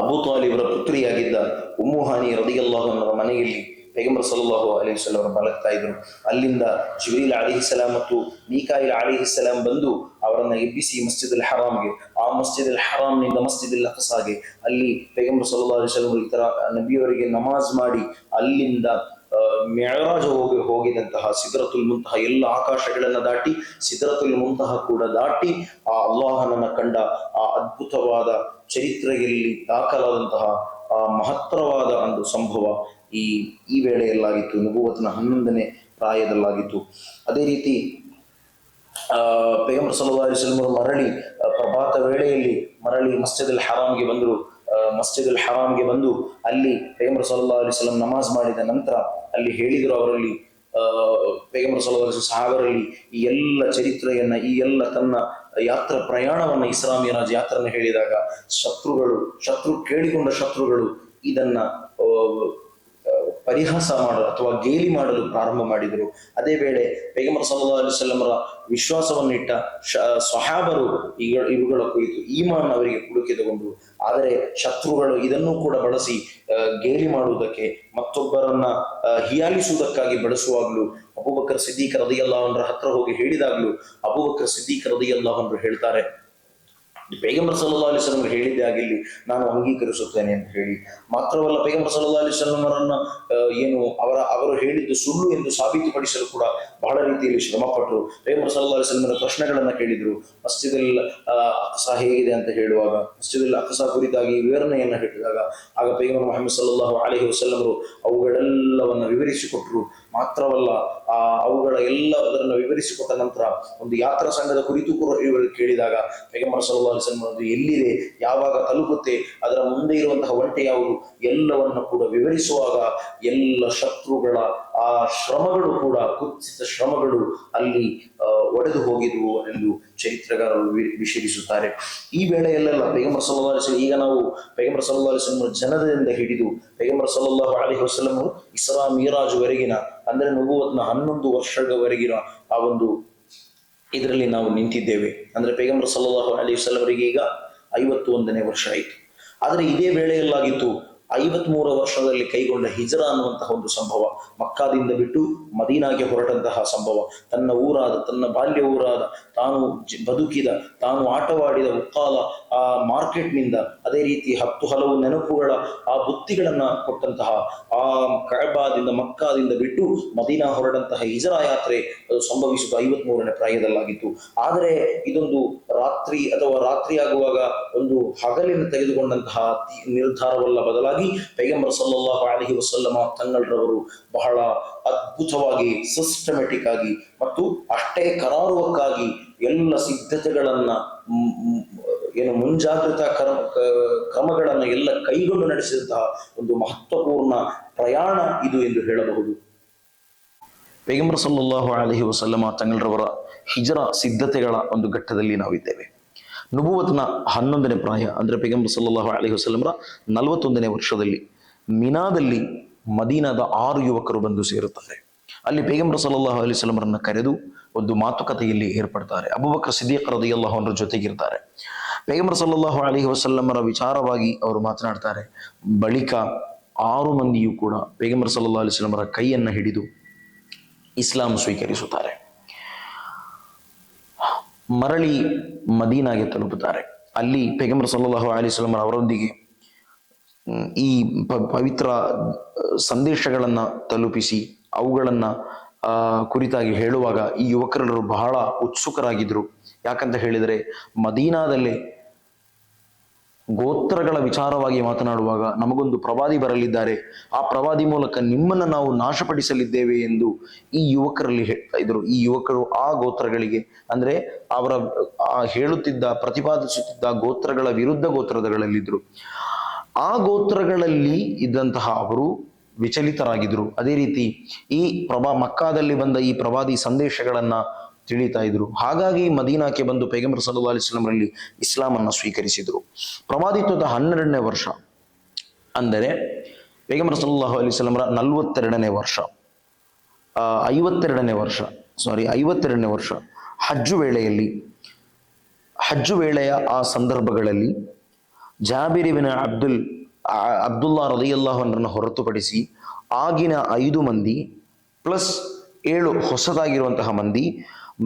ಅಬು ತಾಲಿಬರ ಪುತ್ರಿಯಾಗಿದ್ದ ಉಮ್ಮುಹಾನಿ ರದಿಯಲ್ಲಾಹನರ ಮನೆಯಲ್ಲಿ ಪೈಗಂಬರ್ ವಸಲ್ಲಂ ಅವರು ಮಲಗ್ತಾ ಇದ್ರು. ಅಲ್ಲಿಂದ ಜಿಬ್ರೀಲ್ ಅಲಿಹಿಸಲಾಂ ಮತ್ತು ಮೀಕಾಯಿಲ್ ಅಲಿಹಿಸಲಾಂ ಬಂದು ಅವರನ್ನ ಎಬ್ಬಿಸಿ ಮಸ್ಜಿದ್ ಅಲ್ ಹರಾಮ್ಗೆ, ಆ ಮಸ್ಜಿದ್ ಅಲ್ ಹರಾಮ್ನಿಂದ ಮಸ್ಜಿದ್ ಅಲ್ ಹಸಾಗೆ ಅಲ್ಲಿ ಪೈಗಂಬರ್ ಸಲ್ಲಲ್ಲಾಹು ಅಲಿ ವಸಲ್ಲಂ ಈ ತರ ನಬಿಯವರಿಗೆ ನಮಾಜ್ ಮಾಡಿ, ಅಲ್ಲಿಂದ ಮೆಳರಾಜ ಹೋಗಿ ಹೋಗಿದಂತಹ ಸಿದ್ರತುಲ್ ಮುಂತಹ ಎಲ್ಲ ಆಕಾಶಗಳನ್ನ ದಾಟಿ ಸಿದ್ರತುಲ್ ಮುಂತಹ ಕೂಡ ದಾಟಿ ಆ ಅಲ್ಲಾಹನನ್ನ ಕಂಡ ಆ ಅದ್ಭುತವಾದ ಚರಿತ್ರೆಯಲ್ಲಿ ದಾಖಲಾದಂತಹ ಆ ಮಹತ್ತರವಾದ ಒಂದು ಸಂಭವ ಈ ಈ ವೇಳೆಯಲ್ಲಾಗಿತ್ತು. ನಬುವತ್ನ ಹನ್ನೊಂದನೇ ಪ್ರಾಯದಲ್ಲಾಗಿತ್ತು. ಅದೇ ರೀತಿ, ಆ, ಪೇಗಂಬರ್ ಅಲೈಹಿ ಮರಳಿ ಪ್ರಭಾತ ವೇಳೆಯಲ್ಲಿ ಮರಳಿ ಮಸ್ಜಿದ್ ಹರಾಮ್ಗೆ ಬಂದರು. ಮಸ್ಜಿದ್ ಅಲ್ ಹರಾಮ್ಗೆ ಬಂದು ಅಲ್ಲಿ ಪೈಗಂಬರ್ ಸಲ್ಲಾ ಅಲೈಹಿ ವಸಲ್ಲಂ ನಮಾಜ್ ಮಾಡಿದ ನಂತರ ಅಲ್ಲಿ ಹೇಳಿದರು ಅವರಲ್ಲಿ ಪೈಗಂಬರ್ ಅಲೈಹಿ ವಸಲ್ಲಂ ಸಹಾಬರಲ್ಲಿ ಈ ಎಲ್ಲ ಚರಿತ್ರೆಯನ್ನ, ಈ ಎಲ್ಲ ತನ್ನ ಯಾತ್ರ ಪ್ರಯಾಣವನ್ನ ಇಸ್ಲಾಮಿ ಮಿರಾಜ್ ಯಾತ್ರನ ಹೇಳಿದಾಗ ಶತ್ರುಗಳು, ಶತ್ರು ಕೇಳಿಕೊಂಡ ಶತ್ರುಗಳು ಇದನ್ನ ಪರಿಹಾಸ ಮಾಡಲು ಅಥವಾ ಗೇಲಿ ಮಾಡಲು ಪ್ರಾರಂಭ ಮಾಡಿದರು. ಅದೇ ವೇಳೆ ಪೈಗಂಬರ್ ಸಲ್ಲಾ ವಿಶ್ವಾಸವನ್ನಿಟ್ಟ ಇಟ್ಟ ಸಹಾಬರು ಇವುಗಳ ಕುರಿತು ಈಮಾನ್ ಅವರಿಗೆ ಕುಡುಕಿತಗೊಂಡು ಆದರೆ ಶತ್ರುಗಳು ಇದನ್ನು ಕೂಡ ಬಳಸಿ ಗೇಲಿ ಮಾಡುವುದಕ್ಕೆ ಮತ್ತೊಬ್ಬರನ್ನ ಹಿಯಾಲಿಸುವುದಕ್ಕಾಗಿ ಬಳಸುವಾಗಲೂ ಅಬೂಬಕರ್ ಸಿದ್ದೀಕ್ ಅವನರ ಹತ್ರ ಹೋಗಿ ಹೇಳಿದಾಗಲೂ ಅಬೂಬಕರ್ ಸಿದ್ದೀಕ್ ಅವನರು ಹೇಳ್ತಾರೆ ಪೈಗಂಬರ್ ಸಲ್ಲಾ ಅಲಿಸ್ಲಂ ಹೇಳಿದ್ದೆ ಆಗಿಲ್ಲಿ ನಾನು ಅಂಗೀಕರಿಸುತ್ತೇನೆ ಅಂತ ಹೇಳಿ. ಮಾತ್ರವಲ್ಲ ಪೈಗಂಬರ್ ಸಲ್ಲಾ ಅಲಿಸ್ಲಮರನ್ನ ಏನು, ಅವರ, ಅವರು ಹೇಳಿದ್ದು ಸುಳ್ಳು ಎಂದು ಸಾಬೀತುಪಡಿಸಲು ಕೂಡ ಬಹಳ ರೀತಿಯಲ್ಲಿ ಶ್ರಮಪಟ್ಟರು ಪೈಗಂಬರ್ ಸಲ್ಲಾ ಅಲಿಸ್ಲಮರ ಪ್ರಶ್ನೆಗಳನ್ನ ಕೇಳಿದ್ರು. ಮಸ್ಜಿದಲ್ ಅಕ್ಸಾ ಹೇಗಿದೆ ಅಂತ ಹೇಳುವಾಗ, ಮಸ್ಜಿದಲ್ ಅಕ್ಸಾ ಕುರಿತಾಗಿ ವಿವರಣೆಯನ್ನು ಹೇಳಿದಾಗ, ಆಗ ಪೈಗಂಬರ್ ಮೊಹಮ್ಮದ್ ಸಲ್ಲಾಹು ಅಲಹಿ ವಸಲ್ಲಮರು ಅವುಗಳೆಲ್ಲವನ್ನ ವಿವರಿಸಿಕೊಟ್ರು. ಮಾತ್ರವಲ್ಲ, ಆ, ಅವುಗಳ ಎಲ್ಲ ಅದನ್ನು ವಿವರಿಸಿಕೊಟ್ಟ ನಂತರ ಒಂದು ಯಾತ್ರಾ ಸಂಘದ ಕುರಿತು ಕೂಡ ಇವರು ಕೇಳಿದಾಗ ಪೈಗಂಬರ್ ಸಲ್ಲಾ ಅಲಿಸ್ಲಂ ಅದು ಎಲ್ಲಿದೆ, ಯಾವಾಗ ತಲುಪುತ್ತೆ, ಅದರ ಮುಂದೆ ಇರುವಂತಹ ಒಂಟೆ ಯಾವುದು, ಎಲ್ಲವನ್ನು ಕೂಡ ವಿವರಿಸುವಾಗ ಎಲ್ಲ ಶತ್ರುಗಳ ಆ ಶ್ರಮಗಳು ಕೂಡ ಕುತ್ಸಿತ ಶ್ರಮಗಳು ಅಲ್ಲಿ ಒಡೆದು ಹೋಗಿದ್ವು ಎಂದು ಚರಿತ್ರಗಾರರು ವಿಷೇಧಿಸುತ್ತಾರೆ. ಈ ವೇಳೆಯಲ್ಲೆಲ್ಲ ಪೈಗಂಬರ್ ಸಲ್ಲಾ ಈಗ ನಾವು ಪೈಗಂಬರ್ ಸಲ್ಲಾ ಅಲಿಸ್ಲಂ ಜನದಿಂದ ಹಿಡಿದು ಪೈಗಂಬರ್ ಸಲ್ಲಲ್ಲಾಹು ಅಲಿ ವಸಲಂ ಇಸ್ರಾ ಮೀರಾಜ್ ವರೆಗಿನ, ಅಂದ್ರೆ ನಗುವತ್ನ ಹನ್ನೊಂದು ವರ್ಷಗಳವರೆಗಿನ ಆ ಒಂದು ಇದರಲ್ಲಿ ನಾವು ನಿಂತಿದ್ದೇವೆ. ಅಂದ್ರೆ ಪೈಗಂಬರ್ ಅಲಿ ವಸಲಂ ಅವರಿಗೆ ಈಗ ಐವತ್ತು ಒಂದನೇ ವರ್ಷ ಆಯಿತು. ಆದರೆ ಇದೇ ವೇಳೆಯಲ್ಲಾಗಿತ್ತು ಐವತ್ಮೂರ ವರ್ಷದಲ್ಲಿ ಕೈಗೊಂಡ ಹಿಜರಾ ಅನ್ನುವಂತಹ ಒಂದು ಸಂಭವ, ಮಕ್ಕಾದಿಂದ ಬಿಟ್ಟು ಮದೀನಾಗೆ ಹೊರಟಂತಹ ಸಂಭವ, ತನ್ನ ಊರಾದ, ತನ್ನ ಬಾಲ್ಯ ಊರಾದ ತಾನು ಬದುಕಿದ, ತಾನು ಆಟವಾಡಿದ ಉಕ್ಕಾಲ ಆ ಮಾರ್ಕೆಟ್ನಿಂದ ಅದೇ ರೀತಿ ಹತ್ತು ಹಲವು ನೆನಪುಗಳ ಆ ಬುತ್ತಿಗಳನ್ನ ಕೊಟ್ಟಂತಹ ಆ ಕಳಬಾದಿಂದ ಮಕ್ಕಾದಿಂದ ಬಿಟ್ಟು ಮದೀನಾ ಹೊರಡಂತಹ ಹಿಜರಾ ಯಾತ್ರೆ ಅದು ಐವತ್ ಮೂರನೇ ಪ್ರಾಯದಲ್ಲಾಗಿತ್ತು. ಆದರೆ ಇದೊಂದು ರಾತ್ರಿ ಅಥವಾ ರಾತ್ರಿ ಆಗುವಾಗ ಒಂದು ಹಗಲಿನ ತೆಗೆದುಕೊಂಡಂತಹ ನಿರ್ಧಾರವಲ್ಲ ಬದಲಾಗಿ, ಪೈಗಂಬರ್ ಸಲ್ಲಲ್ಲಾಹು ಅಲಹಿ ವಸಲ್ಲಮ ತಂಗಳರವರು ಬಹಳ ಅದ್ಭುತವಾಗಿ ಸಿಸ್ಟಮೆಟಿಕ್ ಆಗಿ ಮತ್ತು ಅಷ್ಟೇ ಕರಾರುವಕ್ಕಾಗಿ ಎಲ್ಲ ಸಿದ್ಧತೆಗಳನ್ನ ಏನು ಮುಂಜಾಗ್ರತಾ ಕ್ರಮ ಕ್ರಮಗಳನ್ನ ಎಲ್ಲ ಕೈಗೊಂಡು ನಡೆಸಿದಂತಹ ಒಂದು ಮಹತ್ವಪೂರ್ಣ ಪ್ರಯಾಣ ಇದು ಎಂದು ಹೇಳಬಹುದು. ಪೈಗಂಬರ್ ಸಲ್ಲಾಹು ಅಲಹಿ ವಸಲ್ಲಮ ತಂಗಳರವರ ಹಿಜರ ಸಿದ್ಧತೆಗಳ ಒಂದು ಘಟ್ಟದಲ್ಲಿ ನಾವಿದ್ದೇವೆ. ನುಬುವತ್ನ ಹನ್ನೊಂದನೇ ಪ್ರಾಯ, ಅಂದ್ರೆ ಪೈಗಂಬರ್ ಸಲ್ಲಾಹು ಅಲಹಿ ವಸಲ್ಲಮರ ನಲವತ್ತೊಂದನೇ ವರ್ಷದಲ್ಲಿ ಮಿನಾದಲ್ಲಿ ಮದೀನಾದ ಆರು ಯುವಕರು ಬಂದು ಸೇರುತ್ತಾರೆ. ಅಲ್ಲಿ ಪೈಗಂಬರ್ ಸಲ್ಲಲ್ಲಾಹು ಅಲಿ ಸಲಮರನ್ನ ಕರೆದು ಒಂದು ಮಾತುಕತೆಯಲ್ಲಿ ಏರ್ಪಡ್ತಾರೆ. ಅಬುಬಕ್ರ ಸಿದ್ದೀಕ್ ರದಿಯಲ್ಲಾಹು ಅವರ ಜೊತೆಗಿರ್ತಾರೆ ಪೈಗಂಬರ್ ಸಲ್ಲಲ್ಲಾಹು ಅಲಿ ವಸಲ್ಲಮರ ವಿಚಾರವಾಗಿ ಅವರು ಮಾತನಾಡ್ತಾರೆ. ಬಳಿಕ ಆರು ಮಂದಿಯೂ ಕೂಡ ಪೈಗಂಬರ್ ಸಲ್ಲಲ್ಲಾಹು ಅಲೈಹಿ ಸಲಮರ ಕೈಯನ್ನ ಹಿಡಿದು ಇಸ್ಲಾಂ ಸ್ವೀಕರಿಸುತ್ತಾರೆ. ಮರಳಿ ಮದೀನಾಗೆ ತಲುಪುತ್ತಾರೆ. ಅಲ್ಲಿ ಪೈಗಂಬರ್ ಸಲ್ಲಲ್ಲಾಹು ಅಲೈಹಿ ವಸಲ್ಲಂ ಅವರೊಂದಿಗೆ ಈ ಪವಿತ್ರ ಸಂದೇಶಗಳನ್ನು ತಲುಪಿಸಿ, ಅವುಗಳನ್ನ ಕುರಿತಾಗಿ ಹೇಳುವಾಗ ಈ ಯುವಕರೆಲ್ಲರೂ ಬಹಳ ಉತ್ಸುಕರಾಗಿದ್ರು. ಯಾಕಂತ ಹೇಳಿದರೆ, ಮದೀನಾದಲ್ಲಿ ಗೋತ್ರಗಳ ವಿಚಾರವಾಗಿ ಮಾತನಾಡುವಾಗ ನಮಗೊಂದು ಪ್ರವಾದಿ ಬರಲಿದ್ದಾರೆ. ಆ ಪ್ರವಾದಿ ಮೂಲಕ ನಿಮ್ಮನ್ನು ನಾವು ನಾಶಪಡಿಸಲಿದ್ದೇವೆ ಎಂದು ಈ ಯುವಕರಲ್ಲಿ ಹೇಳ್ತಾ ಇದ್ರು. ಈ ಯುವಕರು ಆ ಗೋತ್ರಗಳಿಗೆ, ಅಂದ್ರೆ ಅವರ ಹೇಳುತ್ತಿದ್ದ, ಪ್ರತಿಪಾದಿಸುತ್ತಿದ್ದ ಗೋತ್ರಗಳ ವಿರುದ್ಧ ಗೋತ್ರಗಳಲ್ಲಿದ್ರು ಆ ಗೋತ್ರಗಳಲ್ಲಿ ಇದ್ದಂತಹ ಅವರು ವಿಚಲಿತರಾಗಿದ್ರು. ಅದೇ ರೀತಿ ಈ ಪ್ರಭಾ ಮಕ್ಕಾದಲ್ಲಿ ಬಂದ ಈ ಪ್ರವಾದಿ ಸಂದೇಶಗಳನ್ನ ತಿಳಿತಾ ಇದ್ರು. ಹಾಗಾಗಿ ಮದೀನಾಕ್ಕೆ ಬಂದು ಪೈಗಂಬರ್ ಸಲ್ಲಾ ಅಲಿಸ್ಲಾಮರಲ್ಲಿ ಇಸ್ಲಾಮನ್ನ ಸ್ವೀಕರಿಸಿದರು. ಪ್ರವಾದಿತ್ವದ ಹನ್ನೆರಡನೇ ವರ್ಷ ಅಂದರೆ ಪೈಗಂಬರ್ ಸಲ್ಲಾಹು ಅಲಿಸ್ಲಾಮರ ನಲ್ವತ್ತೆರಡನೇ ವರ್ಷ. ಐವತ್ತೆರಡನೇ ವರ್ಷ ಸಾರಿ ಐವತ್ತೆರಡನೇ ವರ್ಷ ಹಜ್ಜು ವೇಳೆಯಲ್ಲಿ, ಹಜ್ಜು ವೇಳೆಯ ಆ ಸಂದರ್ಭಗಳಲ್ಲಿ ಜಾಬಿರಿಬಿನ ಅಬ್ದುಲ್ ಅಬ್ದುಲ್ಲಾ ರದಿಯಲ್ಲಾಹನರನ್ನು ಹೊರತುಪಡಿಸಿ ಆಗಿನ ಐದು ಮಂದಿ ಪ್ಲಸ್ ಏಳು ಹೊಸದಾಗಿರುವಂತಹ ಮಂದಿ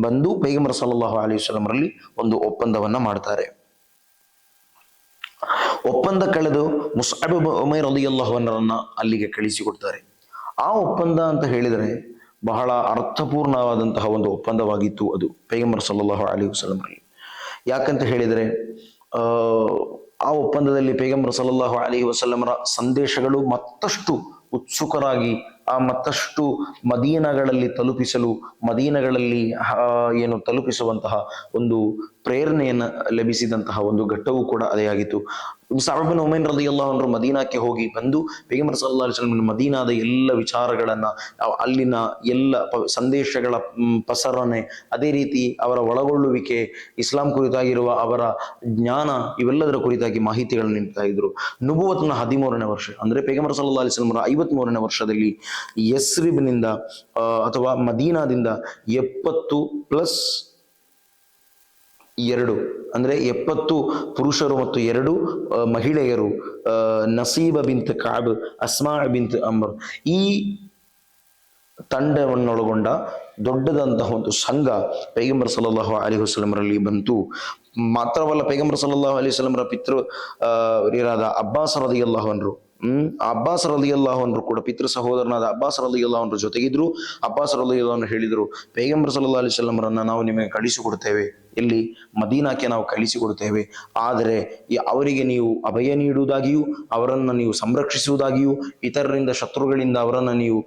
ಬಂದು ಪೈಗಂಬರ್ ಸಲ್ಲಲ್ಲಾಹು ಅಲಿ ವಸ್ಲಂರಲ್ಲಿ ಒಂದು ಒಪ್ಪಂದವನ್ನ ಮಾಡ್ತಾರೆ. ಒಪ್ಪಂದ ಕಳೆದು ಮುಸಾಬ್ ಉಮೈರ್ ರದಿಯಲ್ಲಾಹನರನ್ನ ಅಲ್ಲಿಗೆ ಕಳಿಸಿಕೊಡ್ತಾರೆ ಆ ಒಪ್ಪಂದ ಅಂತ ಹೇಳಿದರೆ ಬಹಳ ಅರ್ಥಪೂರ್ಣವಾದಂತಹ ಒಂದು ಒಪ್ಪಂದವಾಗಿತ್ತು ಅದು ಪೈಗಂಬರ್ ಸಲ್ಲಲ್ಲಾಹು ಅಲಿ ವಸ್ಲಂರಲ್ಲಿ ಯಾಕಂತ ಹೇಳಿದರೆ ಆ ಒಪ್ಪಂದದಲ್ಲಿ ಪೈಗಂಬರ್ ಸಲ್ಲಲ್ಲಾಹು ಅಲಿ ವಸಲ್ಲಮರ ಸಂದೇಶಗಳು ಮತ್ತಷ್ಟು ಉತ್ಸುಕರಾಗಿ ಆ ಮತ್ತಷ್ಟು ಮದೀನಗಳಲ್ಲಿ ತಲುಪಿಸಲು, ಮದೀನಗಳಲ್ಲಿ ಏನು ತಲುಪಿಸುವಂತಹ ಒಂದು ಪ್ರೇರಣೆಯನ್ನು ಲಭಿಸಿದಂತಹ ಒಂದು ಘಟ್ಟವೂ ಕೂಡ ಅದೇ ಆಗಿತ್ತು. ಸಾವಿರ ಉಮೇನ್ ರದಿಯಲ್ಲ ಅವರು ಮದೀನಾಕ್ಕೆ ಹೋಗಿ ಬಂದು ಪೈಗಂಬರ್ ಸಲ್ಲಾ ಅಲಿಸ್ಲಂ ಮದೀನಾದ ಎಲ್ಲ ವಿಚಾರಗಳನ್ನು ಅಲ್ಲಿನ ಎಲ್ಲ ಸಂದೇಶಗಳ ಪಸರಣೆ, ಅದೇ ರೀತಿ ಅವರ ಒಳಗೊಳ್ಳುವಿಕೆ, ಇಸ್ಲಾಂ ಕುರಿತಾಗಿರುವ ಅವರ ಜ್ಞಾನ ಇವೆಲ್ಲದರ ಕುರಿತಾಗಿ ಮಾಹಿತಿಗಳನ್ನು ನೀಡ್ತಾ ಇದ್ರು. ನುಬುವತ್ನ ಹದಿಮೂರನೇ ವರ್ಷ, ಅಂದರೆ ಪೈಗಂಬರ್ ಸಲ್ಲಾ ಅಲಿಸ್ಲಮರ ಐವತ್ಮೂರನೇ ವರ್ಷದಲ್ಲಿ ಯಸ್ರಿಬ್ನಿಂದ ಅಥವಾ ಮದೀನಾದಿಂದ ಎಪ್ಪತ್ತು ಪ್ಲಸ್ ಎರಡು, ಅಂದ್ರೆ ಎಪ್ಪತ್ತು ಪುರುಷರು ಮತ್ತು ಎರಡು ಮಹಿಳೆಯರು ನಸೀಬ ಬಿಂತ್ ಕಾಬ್, ಅಸ್ಮಾ ಬಿಂತ್ ಅಂಬರ್ ಈ ತಂಡವನ್ನೊಳಗೊಂಡ ದೊಡ್ಡದಂತಹ ಒಂದು ಸಂಘ ಪೈಗಂಬರ್ ಸಲ್ಲಲ್ಲಾಹು ಅಲಿ ವಸಲಮರಲ್ಲಿ ಬಂತು. ಮಾತ್ರವಲ್ಲ ಪೈಗಂಬರ್ ಸಲ್ಲಲ್ಲಾಹು ಅಲಿ ವಸಲಮರ ಪಿತೃ ಅಹ್ ಅಬ್ಬಾಸ್ ರದಿ ರದಿಯಲ್ಲಾಹನ್ರು ಹ್ಮ್? ಅಬ್ಬಾಸ್ ರಲಿ ಅಲ್ಲಾಹನ್ರು ಕೂಡ, ಪಿತೃ ಸಹೋದರನಾದ ಅಬ್ಬಾಸ್ ರದಿಯಲ್ಲಾಹನ್ರು ಜೊತೆಗಿದ್ರು. ಅಬ್ಬಾಸ್ ರದಿಯಲ್ಲಾಹನ್ ಹೇಳಿದ್ರು. ಪೇಗಂಬರ್ ಸಲ್ಲಾ ಅಲಿ ಸಲ್ಲಂರನ್ನ ನಾವು ನಿಮಗೆ ಕಳಿಸಿಕೊಡ್ತೇವೆ ಇಲ್ಲಿ ಮದೀನಾಕ್ಕೆ ನಾವು ಕಳಿಸಿಕೊಡುತ್ತೇವೆ. ಆದರೆ ಅವರಿಗೆ ನೀವು ಅಭಯ ನೀಡುವುದಾಗಿಯೂ, ಅವರನ್ನು ನೀವು ಸಂರಕ್ಷಿಸುವುದಾಗಿಯೂ, ಇತರರಿಂದ ಶತ್ರುಗಳಿಂದ ಅವರನ್ನು ನೀವು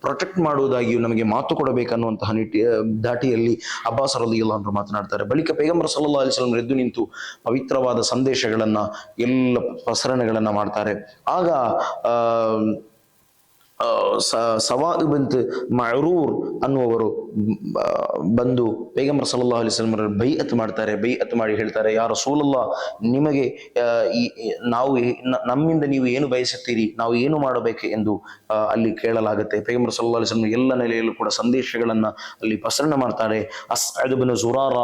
ಪ್ರೊಟೆಕ್ಟ್ ಮಾಡುವುದಾಗಿಯೂ ನಮಗೆ ಮಾತು ಕೊಡಬೇಕನ್ನುವಂತಹ ನಿಟ್ಟಿ ದಾಟಿಯಲ್ಲಿ ಅಬ್ಬಾಸ್ ಅಂತ ಮಾತನಾಡ್ತಾರೆ. ಬಳಿಕ ಪೈಗಂಬರ್ ಸಲ್ಲಾ ಅಲಿಸ್ಲಂ ಎದ್ದು ನಿಂತು ಪವಿತ್ರವಾದ ಸಂದೇಶಗಳನ್ನ, ಎಲ್ಲ ಪ್ರಸರಣೆಗಳನ್ನ ಮಾಡ್ತಾರೆ. ಆಗ ಸವಾದ್ ಬಂತ್ ಮರೂರ್ ಅನ್ನುವರು ಬಂದು ಪೈಗಂಬರ್ ಸಲ್ಲಾ ಬೈ ಬೈಅತ್ ಮಾಡ್ತಾರೆ ಬೈಅತ್ ಮಾಡಿ ಹೇಳ್ತಾರೆ ಯಾರು ಸೋಲಲ್ಲ ನಿಮಗೆ ನಾವು ನಮ್ಮಿಂದ ನೀವು ಏನು ಬಯಸುತ್ತೀರಿ, ನಾವು ಏನು ಮಾಡಬೇಕು ಎಂದು ಅಲ್ಲಿ ಕೇಳಲಾಗುತ್ತೆ. ಪೈಗಂಬರ್ ಸಲ್ಲಾ ಅಲಿಸ್ಲಂ ಎಲ್ಲ ನೆಲೆಯಲ್ಲೂ ಕೂಡ ಸಂದೇಶಗಳನ್ನ ಅಲ್ಲಿ ಪ್ರಸರಣ ಮಾಡ್ತಾರೆ. ಅಸ್ ಅದುಬನ ಜುರಾರ,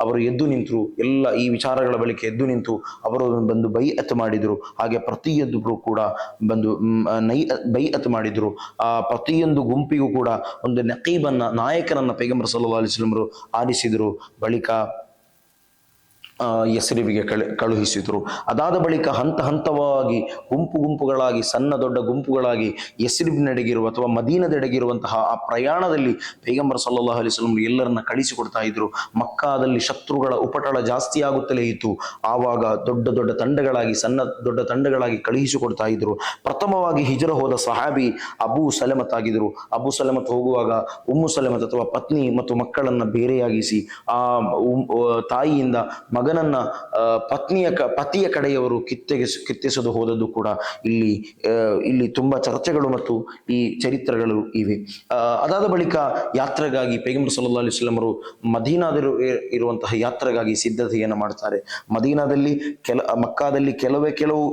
ಅವರು ಎದ್ದು ನಿಂತರು, ಎಲ್ಲ ಈ ವಿಚಾರಗಳ ಬಳಿಕ ಎದ್ದು ನಿಂತು, ಅವರು ಬಂದು ಬೈಅತ್ ಮಾಡಿದ್ರು. ಹಾಗೆ ಪ್ರತಿಯೊಬ್ಬರು ಕೂಡ ಬಂದು ನೈ ಬೈಅತ್ ಮಾಡಿದ್ರು. ಆ, ಪ್ರತಿಯೊಂದು ಗುಂಪಿಗೂ ಕೂಡ ಒಂದು ನಕೀಬನ್ನ ನಾಯಕನನ್ನ ಪೈಗಂಬರ್ ಸಲ್ಲಾ ಅಲಿಸ್ಲಮರು ಬಳಿಕ ಕಳು, ಕಳುಹಿಸಿದರು. ಅದಾದ ಬಳಿಕ ಹಂತ ಹಂತವಾಗಿ ಗುಂಪು ಗುಂಪುಗಳಾಗಿ, ಸಣ್ಣ ದೊಡ್ಡ ಗುಂಪುಗಳಾಗಿ ಯಸ್ರಿಬ್ನೆಡೆಗಿರುವ ಅಥವಾ ಮದೀನದೆಡೆಗಿರುವಂತಹ ಆ ಪ್ರಯಾಣದಲ್ಲಿ ಪೈಗಂಬರ್ ಸಲ್ಲಲ್ಲಾಹು ಅಲೈಹಿ ವಸಲ್ಲಂ ಎಲ್ಲರನ್ನ ಕಳಿಸಿಕೊಡ್ತಾ ಇದ್ರು. ಮಕ್ಕಾದಲ್ಲಿ ಶತ್ರುಗಳ ಉಪಟಳ ಜಾಸ್ತಿ ಆಗುತ್ತಲೇ ಇತ್ತು. ಆವಾಗ ದೊಡ್ಡ ದೊಡ್ಡ ತಂಡಗಳಾಗಿ, ಸಣ್ಣ ದೊಡ್ಡ ತಂಡಗಳಾಗಿ ಕಳುಹಿಸಿಕೊಡ್ತಾ ಇದ್ರು. ಪ್ರಥಮವಾಗಿ ಹಿಜರ ಹೋದ ಸಹಾಬಿ ಅಬೂ ಸಲಮತ್ ಆಗಿದ್ರು. ಅಬೂ ಸಲಮತ್ ಹೋಗುವಾಗ ಉಮ್ಮು ಸಲಮತ್ ಅಥವಾ ಪತ್ನಿ ಮತ್ತು ಮಕ್ಕಳನ್ನ ಬೇರೆಯಾಗಿಸಿ, ಆ ತಾಯಿಯಿಂದ ಮಗ ಮಗನನ್ನ ಪತ್ನಿಯ ಪತಿಯ ಕಡೆಯವರು ಕಿತ್ತೆಗೆ ಕಿತ್ತೆಸದು ಹೋದದ್ದು ಕೂಡ ಇಲ್ಲಿ ಇಲ್ಲಿ ತುಂಬಾ ಚರ್ಚೆಗಳು ಮತ್ತು ಈ ಚರಿತ್ರೆಗಳು ಇವೆ. ಅದಾದ ಬಳಿಕ ಯಾತ್ರೆಗಾಗಿ ಪೈಗಂಬರ್ ಸಲ್ಲಾ ಅವರು ಮದೀನಾದರು ಇರುವಂತಹ ಯಾತ್ರೆಗಾಗಿ ಸಿದ್ಧತೆಯನ್ನು ಮಾಡ್ತಾರೆ. ಮದೀನಾದಲ್ಲಿ ಕೆಲ, ಮಕ್ಕಾದಲ್ಲಿ ಕೆಲವೇ, ಕೆಲವು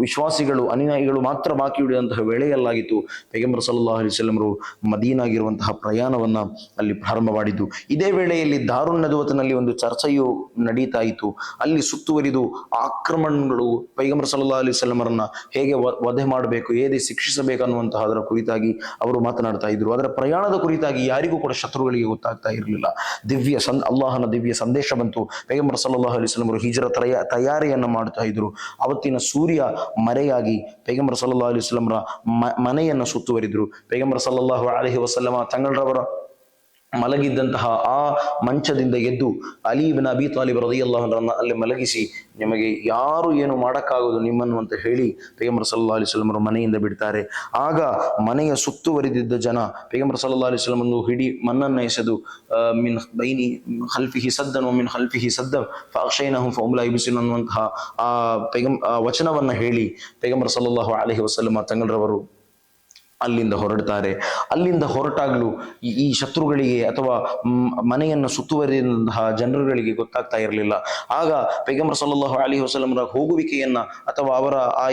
ವಿಶ್ವಾಸಿಗಳು, ಅನುಯಾಯಿಗಳು ಮಾತ್ರ ಬಾಕಿ ಉಳಿದಂತಹ ವೇಳೆಯಲ್ಲಾಗಿತ್ತು. ಪೈಗಂಬರ್ ಸಲ್ಲಾ ಅವರು ಮದೀನಾಗಿರುವಂತಹ ಪ್ರಯಾಣವನ್ನ ಅಲ್ಲಿ ಪ್ರಾರಂಭ ಮಾಡಿದ್ದು. ಇದೇ ವೇಳೆಯಲ್ಲಿ ದಾರುನ್ ನದುವತನಲ್ಲಿ ಒಂದು ಚರ್ಚೆಯು ನಡೀತಾ ಇತ್ತು ಅಲ್ಲಿ ಸುತ್ತುವರಿದು ಆಕ್ರಮಣಗಳು ಪೈಗಂಬರ್ ಸಲ್ಲಾ ಅಲಿ ಸಲ್ಲಮರನ್ನ ಹೇಗೆ ವಧೆ ಮಾಡಬೇಕು, ಹೇಗೆ ಶಿಕ್ಷಿಸಬೇಕು ಅನ್ನುವಂತಹ ಅದರ ಕುರಿತಾಗಿ ಅವರು ಮಾತನಾಡ್ತಾ ಇದ್ರು. ಅದರ ಪ್ರಯಾಣದ ಕುರಿತಾಗಿ ಯಾರಿಗೂ ಕೂಡ ಶತ್ರುಗಳಿಗೆ ಗೊತ್ತಾಗ್ತಾ ಇರಲಿಲ್ಲ. ದಿವ್ಯ ಸನ್ ಅಲ್ಲಾಹನ ದಿವ್ಯ ಸಂದೇಶ ಬಂತು. ಪೈಗಂಬರ್ ಸಲ್ಲಲ್ಲಾಹು ಅಲೈಹಿ ಸಲಮರು ಹಿಜರ ತಯ ತಯಾರಿಯನ್ನು ಮಾಡ್ತಾ ಇದ್ರು. ಅವತ್ತಿನ ಸೂರ್ಯ ಮರೆಯಾಗಿ ಪೈಗಂಬರ್ ಸಲ್ಲಲ್ಲಾಹು ಅಲೈಹಿ ವಸಲ್ಲಮರ ಮ- ಮನೆಯನ್ನ ಸುತ್ತುವರಿದ್ರು. ಪೈಗಂಬರ್ ಸಲ್ಲಲ್ಲಾಹು ಅಲಹಿ ವಸಲ್ಲಮ ತಂಗಳರವರ ಮಲಗಿದ್ದಂತಹ ಆ ಮಂಚದಿಂದ ಎದ್ದು ಅಲಿ ಬಿನ್ ಅಬಿ ತಾಲಿಬ್ ರದಿಯಲ್ಲಾಹರನ್ನ ಅಲ್ಲಿ ಮಲಗಿಸಿ, ನಿಮಗೆ ಯಾರು ಏನು ಮಾಡೋಕ್ಕಾಗೋದು ನಿಮ್ಮನ್ನು ಅಂತ ಹೇಳಿ ಪೈಗಂಬರ್ ಸಲ್ಲಾ ಅಲಿ ಸ್ವಲಮರು ಮನೆಯಿಂದ ಬಿಡ್ತಾರೆ. ಆಗ ಮನೆಯ ಸುತ್ತುವರಿದಿದ್ದ ಜನ ಪೈಗಂಬರ್ ಸಲ್ಲಾ ಅಲಿ ಸ್ವಲಮನ್ನು ಹಿಡಿ ಮನ್ನನ್ನು ಎಸೆದು ಮೀನ್ ಬೈನಿ ಹಲ್ಫಿಹಿ ಸದ್ದನು ಮಿನ್ ಹಲ್ಫಿಹಿ ಸದ್ದಂ ಫಾಕ್ಷೈನಹು ಫೌಮ್ಲಾ ಇಬ್ಸಿನ್ ಅನ್ನುವಂತಹ ಆ ಪೈಗಂ ವಚನವನ್ನು ಹೇಳಿ ಪೈಗಂಬರ್ ಸಲ್ಲಾಹು ಅಲಹಿ ವಸಲ್ಮ ತಂಗಳರವರು ಅಲ್ಲಿಂದ ಹೊರಡ್ತಾರೆ. ಅಲ್ಲಿಂದ ಹೊರಟಾಗ್ಲೂ ಈ ಶತ್ರುಗಳಿಗೆ ಅಥವಾ ಮನೆಯನ್ನು ಸುತ್ತುವರಿದಂತಹ ಜನರುಗಳಿಗೆ ಗೊತ್ತಾಗ್ತಾ ಇರಲಿಲ್ಲ. ಆಗ ಪೈಗಂಬರ್ ಸಲ್ಲಲ್ಲಾಹು ಅಲಿ ವಸಲಮರ ಹೋಗುವಿಕೆಯನ್ನ ಅಥವಾ ಅವರ ಆ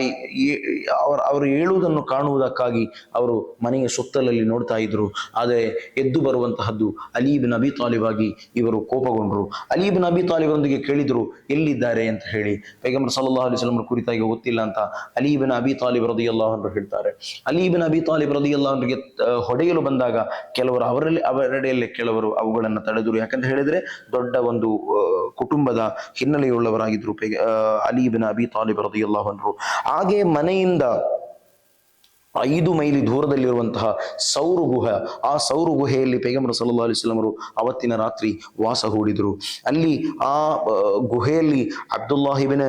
ಅವರ, ಅವರು ಏಳುವುದನ್ನು ಕಾಣುವುದಕ್ಕಾಗಿ ಅವರು ಮನೆಯ ಸುತ್ತಲಲ್ಲಿ ನೋಡ್ತಾ ಇದ್ರು. ಆದರೆ ಎದ್ದು ಬರುವಂತಹದ್ದು ಅಲೀಬ್ ನಬಿ ಆಗಿ ಇವರು ಕೋಪಗೊಂಡರು. ನಬಿ ತಾಲಿಬರೊಂದಿಗೆ ಕೇಳಿದರು, ಎಲ್ಲಿದ್ದಾರೆ? ಅಂತ ಹೇಳಿ. ಪೈಗಂಬರ್ ಸಲ್ಲಲ್ಲಾಹು ಅಲಿ ವಸಲಮರ ಕುರಿತಾಗಿ ಗೊತ್ತಿಲ್ಲ ಅಂತ ಅಲೀಬಿನ್ ಅಬಿ ತಾಲಿಬ್ ರದಿಯಲ್ಲಾಹು ಹೇಳ್ತಾರೆ. ಅಲೀಬಿನ್ ಅಬಿ ತಾಲಿಬ್ ರದಿಯಲ್ಲಾಹು ಅನ್ರಿಗೆ ಹೊಡೆಯಲು ಬಂದಾಗ ಕೆಲವರು ಅವರಲ್ಲಿ, ಅವರೆಡೆಯಲ್ಲಿ ಕೆಲವರು ಅವುಗಳನ್ನು ತಡೆದರು. ಯಾಕಂತ ಹೇಳಿದ್ರೆ ದೊಡ್ಡ ಒಂದು ಕುಟುಂಬದ ಹಿನ್ನೆಲೆಯುಳ್ಳವರಾಗಿದ್ದರು ಅಲಿ ಬಿನ್ ಅಬಿ ತಾಲಿಬ್ ರದಿಯಲ್ಲಾಹು ಅನ್ರು ಹಾಗೆ ಮನೆಯಿಂದ ಐದು ಮೈಲಿ ದೂರದಲ್ಲಿರುವಂತಹ ಸೌರು ಗುಹ, ಆ ಸೌರು ಗುಹೆಯಲ್ಲಿ ಪೈಗಂಬರ ಸಲ್ಲಾ ಅಲಿಸ್ಲಮರು ಅವತ್ತಿನ ರಾತ್ರಿ ವಾಸ ಹೂಡಿದರು. ಅಲ್ಲಿ ಆ ಗುಹೆಯಲ್ಲಿ ಅಬ್ದುಲ್ಲಾಹಿಬಿನ್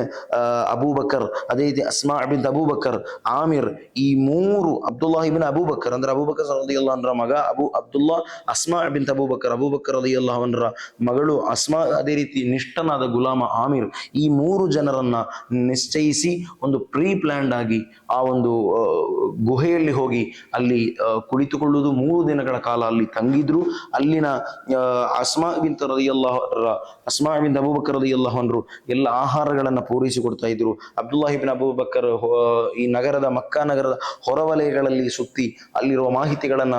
ಅಬೂಬಕರ್ ಅದೇ ರೀತಿ ಅಸ್ಮಾ ಅಬಿನ್ ಅಬೂಬಕರ್ ಆಮಿರ್, ಈ ಮೂರು ಅಬ್ದುಲ್ಲಾಹಿಬಿನ್ ಅಬೂಬಕರ್ ಅಂದ್ರೆ ಅಬೂಬಕರ್ ಅನ್ರ ಮಗ, ಅಬು ಅಬ್ದುಲ್ಲಾ ಅಸ್ಮಾ ಅಬಿನ್ ಅಬೂಬಕರ್ ಅಬೂಬಕರ್ ಅವನರ ಮಗಳು ಅಸ್ಮಾ, ಅದೇ ರೀತಿ ನಿಷ್ಠನಾದ ಗುಲಾಮ ಆಮಿರ್, ಈ ಮೂರು ಜನರನ್ನ ನಿಶ್ಚಯಿಸಿ ಒಂದು ಪ್ರೀ ಪ್ಲಾನ್ಡ್ ಆಗಿ ಆ ಒಂದು ಗುಹೆಯಲ್ಲಿ ಹೋಗಿ ಅಲ್ಲಿ ಕುಳಿತುಕೊಳ್ಳುವುದು ಮೂರು ದಿನಗಳ ಕಾಲ ಅಲ್ಲಿ ತಂಗಿದ್ರು. ಅಲ್ಲಿನ ಅಸ್ಮಾವಿಂತ ಅಸ್ಮಾ ಬಿನ್ ರದಿಯಲ್ಲಾಹರ ಅಸ್ಮಾ ಬಿನ್ ಎಲ್ಲ ಆಹಾರಗಳನ್ನ ಪೂರೈಸಿಕೊಡ್ತಾ ಇದ್ರು. ಅಬ್ದುಲ್ಲಾಹಿಬಿನ್ ಅಬೂಬಕರ್ ಹೊ- ಈ ನಗರದ, ಮಕ್ಕಾ ನಗರದ ಹೊರವಲಯಗಳಲ್ಲಿ ಸುತ್ತಿ ಅಲ್ಲಿರುವ ಮಾಹಿತಿಗಳನ್ನ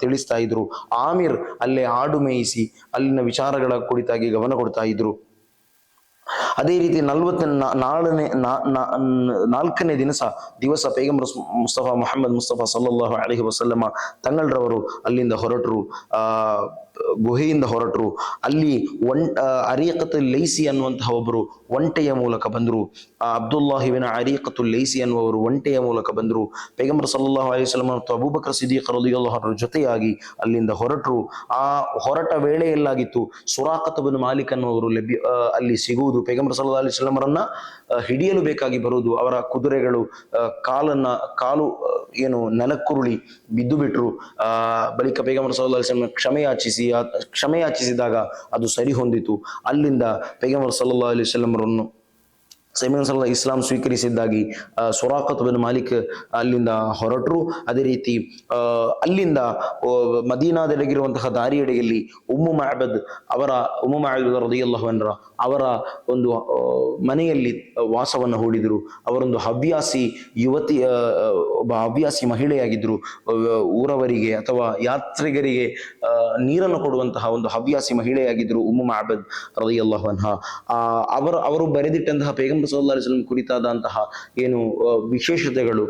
ತಿಳಿಸ್ತಾ ಇದ್ರು. ಆಮಿರ್ ಅಲ್ಲೇ ಆಡು ಮೇಯಿಸಿ ಅಲ್ಲಿನ ವಿಚಾರಗಳ ಕುರಿತಾಗಿ ಗಮನ ಕೊಡ್ತಾ ಇದ್ರು. ಅದೇ ರೀತಿ ನಲ್ವತ್ತ ನಾಳನೇ ನಾಲ್ಕನೇ ದಿನಸ ದಿವಸ ಪೈಗಂಬರ್ ಮುಸ್ತಫಾ ಮೊಹಮ್ಮದ್ ಮುಸ್ತಫಾ ಸಲ್ಲಲ್ಲಾಹು ಅಲೈಹಿ ವಸಲ್ಲಮ ತಂಗಳರವರು ಅಲ್ಲಿಂದ ಹೊರಟರು. ಆ ಗುಹೆಯಿಂದ ಹೊರಟರು. ಅಲ್ಲಿ ಒನ್ ಅರಿಯಕತ್ ಲೈಸಿ ಅನ್ನುವಂತಹ ಒಬ್ಬರು ಒಂಟೆಯ ಮೂಲಕ ಬಂದರು. ಆ ಅಬ್ದುಲ್ಲಾಹಿವಿನ ಅರಿಯಕತ್ತು ಲೈಸಿ ಅನ್ನುವರು ಒಂಟೆಯ ಮೂಲಕ ಬಂದರು. ಪೈಗಂಬರ್ ಸಲ್ಲಲ್ಲಾಹು ಅಲೈಹಿ ವಸಲ್ಲಮ ಮತ್ತು ಅಬೂಬಕರ್ ರದಿಯಲ್ಲಾಹರ ಜೊತೆಯಾಗಿ ಅಲ್ಲಿಂದ ಹೊರಟರು. ಆ ಹೊರಟ ವೇಳೆಯಲ್ಲಾಗಿತ್ತು ಸುರಾಕತ್ ಬಿನ್ ಮಾಲಿಕ್ ಅನ್ನುವರು ಲಭ್ಯ ಅಲ್ಲಿ ಸಿಗುವುದು. ಪೈಗಂಬರ್ ಸಲ್ಲಾ ಅಲಿ ಸ್ವಲಮರನ್ನ ಹಿಡಿಯಲು ಬೇಕಾಗಿ ಬರುವುದು ಅವರ ಕುದುರೆಗಳು ಕಾಲನ್ನ, ಕಾಲು ಏನು ನೆಲಕ್ಕುರುಳಿ ಬಿದ್ದು ಬಿಟ್ಟರು ಆ, ಬಳಿಕ ಪೇಗಮರ ಸಲ್ಲಾ ಅಲಿ ಕ್ಷಮೆಯಾಚಿಸಿದಾಗ ಅದು ಸರಿ ಹೊಂದಿತು. ಅಲ್ಲಿಂದ ಪೈಗಂಬರ್ ಸಲ್ಲಾ ಅಲಿ ಸ್ವಲಮರನ್ನು ಸೈಮನ್ ಸಲ ಇಸ್ಲಾಂ ಸ್ವೀಕರಿಸಿದ್ದಾಗಿ ಸೊರಾಕತ್ ಬಿನ್ ಮಾಲಿಕ್ ಅಲ್ಲಿಂದ ಹೊರಟರು. ಅದೇ ರೀತಿ ಅಲ್ಲಿಂದ ಮದೀನಾದೆಡೆಗಿರುವಂತಹ ದಾರಿಯೆಡೆಯಲ್ಲಿ ಉಮ್ಮು ಮಹಬದ್ ಅವರ, ಉಮ್ಮು ಮಹಬದ್ ರದಿಯಲ್ಲಹವನ್ರ ಅವರ ಒಂದು ಮನೆಯಲ್ಲಿ ವಾಸವನ್ನು ಹೂಡಿದರು. ಅವರೊಂದು ಹವ್ಯಾಸಿ ಯುವತಿ ಒಬ್ಬ ಹವ್ಯಾಸಿ ಮಹಿಳೆಯಾಗಿದ್ದರು ಊರವರಿಗೆ ಅಥವಾ ಯಾತ್ರಿಗರಿಗೆ ನೀರನ್ನು ಕೊಡುವಂತಹ ಒಂದು ಹವ್ಯಾಸಿ ಮಹಿಳೆಯಾಗಿದ್ದರು ಉಮ್ಮು ಮಹಬದ್ ರದಿಯಲ್ಲಹವನ್ಹ ಅವರು ಅವರು ಬರೆದಿಟ್ಟಂತಹ ಪೇಗಂಬರ್ ಸಲ್ಲಂ ಕುರಿತಾದಂತಹ ಏನು ವಿಶೇಷತೆಗಳು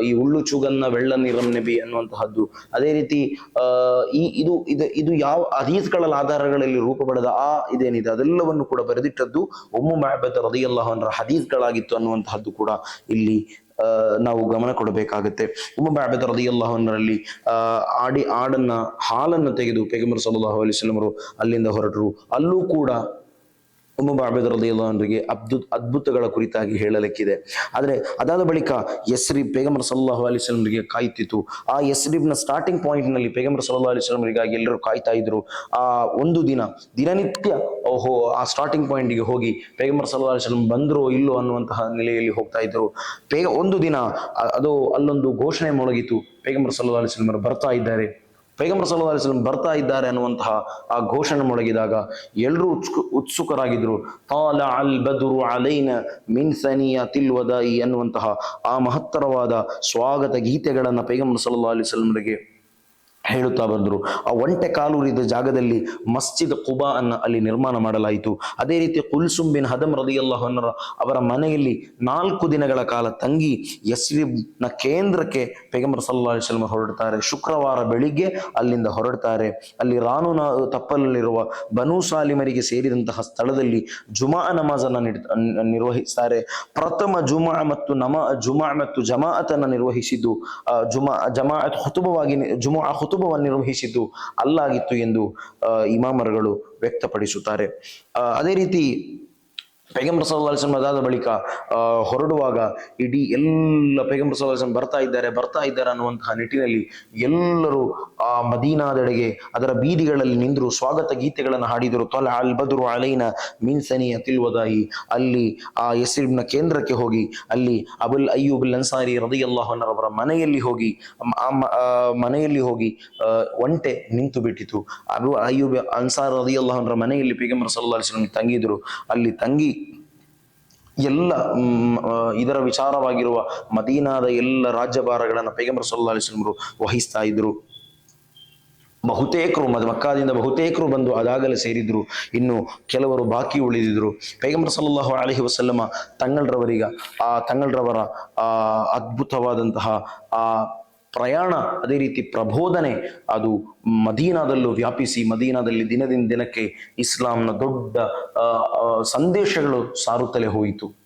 ಈ ಉಳ್ಳು ಚುಗನ್ನ, ಬೆಳ್ಳ ನೀರಂ ನೆಬಿ ಅನ್ನುವಂತಹದ್ದು ಅದೇ ರೀತಿ ಈ, ಇದು ಇದು ಇದು ಯಾವ ಹದೀಸ್ಗಳ ಆಧಾರಗಳಲ್ಲಿ ರೂಪ ಆ ಇದೇನಿದೆ, ಅದೆಲ್ಲವನ್ನು ಕೂಡ ಬರೆದಿಟ್ಟದ್ದು ಒಮ್ಮು ಮಹಬತ್ ರದಿಯಲ್ಲಹನ್ರ ಹದೀಸ್ಗಳಾಗಿತ್ತು ಅನ್ನುವಂತಹದ್ದು ಕೂಡ ಇಲ್ಲಿ ನಾವು ಗಮನ ಕೊಡಬೇಕಾಗುತ್ತೆ. ಉಮ್ಮ ರದಿಯಲ್ಲಾಹನರಲ್ಲಿ ಆ, ಆಡಿ, ಆಡನ್ನ ಹಾಲನ್ನು ತೆಗೆದು ಪೇಗಮರ್ ಸಲ್ಲಲ್ಲಾಹು ಅಲೈಹಿ ವಸಲ್ಲಮರು ಅಲ್ಲಿಂದ ಹೊರಟರು. ಅಲ್ಲೂ ಕೂಡ ರದಿಯಲ್ಲವರಿಗೆ ಅದ್ಭುತ, ಅದ್ಭುತಗಳ ಕುರಿತಾಗಿ ಹೇಳಲಿಕ್ಕಿದೆ. ಆದರೆ ಅದಾದ ಬಳಿಕ ಯಸ್ರೀಬ್ ಪೇಗಮರ್ ಸಲ್ಲಾಹು ಅಲಿ ಸ್ವಲಮರಿಗೆ ಕಾಯ್ತಿತ್ತು. ಆ ಯಸ್ರೀಬ್ನ ಸ್ಟಾರ್ಟಿಂಗ್ ಪಾಯಿಂಟ್ನಲ್ಲಿ ಪೇಗಂಬರ್ ಸಲ್ಲಾ ಅಲಿ ಸ್ವಲಮರಿಗಾಗಿ ಎಲ್ಲರೂ ಕಾಯ್ತಾ ಇದ್ರು. ಆ ಒಂದು ದಿನ, ದಿನನಿತ್ಯ, ಓಹೋ, ಆ ಸ್ಟಾರ್ಟಿಂಗ್ ಪಾಯಿಂಟ್ಗೆ ಹೋಗಿ ಸಲ್ಲಾ ಅಲಿ ಸ್ವಲಂ ಬಂದ್ರೋ ಇಲ್ಲೋ ಅನ್ನುವಂತಹ ನೆಲೆಯಲ್ಲಿ ಹೋಗ್ತಾ ಇದ್ರು. ಪೇಗ, ಒಂದು ದಿನ ಅದು ಅಲ್ಲೊಂದು ಘೋಷಣೆ ಮೊಳಗಿತು. ಸಲ್ಲಾ ಅಲಿ ಸ್ವಲಮರು ಬರ್ತಾ ಇದ್ದಾರೆ. ಪೈಗಂಬರ್ ಸಲ್ಲಾ ಅಲಿಸ್ಲಂ ಬರ್ತಾ ಇದ್ದಾರೆ ಅನ್ನುವಂತಹ ಆ ಘೋಷಣೆ ಮೊಳಗಿದಾಗ ಎಲ್ಲರೂ ಉತ್ಸು ಉತ್ಸುಕರಾಗಿದ್ರು. ತಾಲ ಅಲ್ ಬದುರು ಅಲೈನ ಮಿನ್ಸನಿಯ ತಿಲ್ವದಾಯಿ ಅನ್ನುವಂತಹ ಆ ಮಹತ್ತರವಾದ ಸ್ವಾಗತ ಗೀತೆಗಳನ್ನು ಪೈಗಂಬರ್ ಸಲ್ಲಾ ಅಲಿಸ್ಲಂರಿಗೆ ಹೇಳುತ್ತಾ ಬಂದರು. ಆ ಒಂಟೆ ಕಾಲೂರಿದ ಜಾಗದಲ್ಲಿ ಮಸ್ಜಿದ್ ಕುಬಾ ಅನ್ನ ಅಲ್ಲಿ ನಿರ್ಮಾಣ ಮಾಡಲಾಯಿತು. ಅದೇ ರೀತಿ ಕುಲ್ಸುಮ್ ಬಿನ್ ಹದಮ್ ರದಿಯಲ್ಲಹನ್ನರ ಅವರ ಮನೆಯಲ್ಲಿ ನಾಲ್ಕು ದಿನಗಳ ಕಾಲ ತಂಗಿ ಯಸ್ರಿಬ್ನ ಕೇಂದ್ರಕ್ಕೆ ಪೈಗಂಬರ್ ಸಲ್ಲಾ ಸಲ್ಮ ಹೊರಡ್ತಾರೆ. ಶುಕ್ರವಾರ ಬೆಳಿಗ್ಗೆ ಅಲ್ಲಿಂದ ಹೊರಡ್ತಾರೆ. ಅಲ್ಲಿ ರಾನುನ ತಪ್ಪಲಲ್ಲಿರುವ ಬನು ಸಾಲಿಮರಿಗೆ ಸೇರಿದಂತಹ ಸ್ಥಳದಲ್ಲಿ ಜುಮಾ ನಮಾಜನ್ನು ನಿರ್ವಹಿಸ್ತಾರೆ. ಪ್ರಥಮ ಜುಮಾ ಮತ್ತು ನಮ ಜುಮಾ ಮತ್ತು ಜಮಾಅತನ್ನ ನಿರ್ವಹಿಸಿದ್ದು ಜುಮಾ ಜಮಾಅತ್ ಹುತುಬವಾಗಿ ಜುಮಾ ಜುಮಾ ಹುತುಬವನ್ನು ನಿರ್ವಹಿಸಿದ್ದು ಅಲ್ಲಾಗಿತ್ತು ಎಂದು ಇಮಾಮರುಗಳು ವ್ಯಕ್ತಪಡಿಸುತ್ತಾರೆ. ಅದೇ ರೀತಿ ಪೈಗಂಬರ್ ಸಲ್ಲಾ ಅಲಿಸ್ಲಂ ಅದಾದ ಬಳಿಕ ಹೊರಡುವಾಗ ಇಡೀ ಎಲ್ಲ ಪೈಗಂಬರ್ ಸಲ್ಲಾ ಬರ್ತಾ ಇದ್ದಾರೆ ಬರ್ತಾ ಇದ್ದಾರೆ ಅನ್ನುವಂತಹ ನಿಟ್ಟಿನಲ್ಲಿ ಎಲ್ಲರೂ ಆ ಮದೀನಾದೆಡೆಗೆ ಅದರ ಬೀದಿಗಳಲ್ಲಿ ನಿಂದರು ಸ್ವಾಗತ ಗೀತೆಗಳನ್ನು ಹಾಡಿದರು. ತೊಲ ಅಲ್ ಬದ್ರು ಅಲೈನ ಮೀನ್ಸನಿ ಅತಿಲ್ವದಾಯಿ ಅಲ್ಲಿ ಆ ಯಸೀಬ್ನ ಕೇಂದ್ರಕ್ಕೆ ಹೋಗಿ, ಅಲ್ಲಿ ಅಬುಲ್ ಅಯ್ಯೂಬುಲ್ ಅನ್ಸಾರಿ ರದಿಯಲ್ಲಾಹನರವರ ಮನೆಯಲ್ಲಿ ಹೋಗಿ ಆ ಮನೆಯಲ್ಲಿ ಹೋಗಿ ಒಂಟೆ ನಿಂತು ಬಿಟ್ಟಿತು. ಅಬು ಅಯ್ಯೂಬ್ ಅನ್ಸಾರ್ ರದಿಯಲ್ಲಾಹನರ ಮನೆಯಲ್ಲಿ ಪೈಗಂಬರ್ ಸಲ್ಲಾ ಅಲಿಸ್ಲಂ ತಂಗಿದ್ರು. ಅಲ್ಲಿ ತಂಗಿ ಎಲ್ಲ ಇದರ ವಿಚಾರವಾಗಿರುವ ಮದೀನಾದ ಎಲ್ಲ ರಾಜ್ಯಭಾರಗಳನ್ನು ಪೈಗಂಬರ್ ಸಲ್ಲಾ ಅಲಿಸ್ಲಮರು ವಹಿಸ್ತಾ ಇದ್ರು. ಬಹುತೇಕರು ಮದ, ಮಕ್ಕಾದಿಂದ ಬಹುತೇಕರು ಬಂದು ಅದಾಗಲೇ ಸೇರಿದ್ರು. ಇನ್ನು ಕೆಲವರು ಬಾಕಿ ಉಳಿದಿದ್ರು. ಪೈಗಂಬರ್ ಸಲ್ಲಲ್ಲಾಹು ಅಲಹಿ ವಸಲ್ಲಮ ತಂಗಳ್ರವರಿಗ ಆ ತಂಗಳ್ರವರ ಆ ಅದ್ಭುತವಾದಂತಹ, ಆ ಪ್ರಯಾಣ, ಅದೇ ರೀತಿ ಪ್ರಬೋಧನೆ, ಅದು ಮದೀನಾದಲ್ಲೂ ವ್ಯಾಪಿಸಿ, ಮದೀನಾದಲ್ಲಿ ದಿನದಿಂದ ದಿನಕ್ಕೆ ಇಸ್ಲಾಂನ ದೊಡ್ಡ ಸಂದೇಶಗಳು ಸಾರುತ್ತಲೇ ಹೋಯಿತು.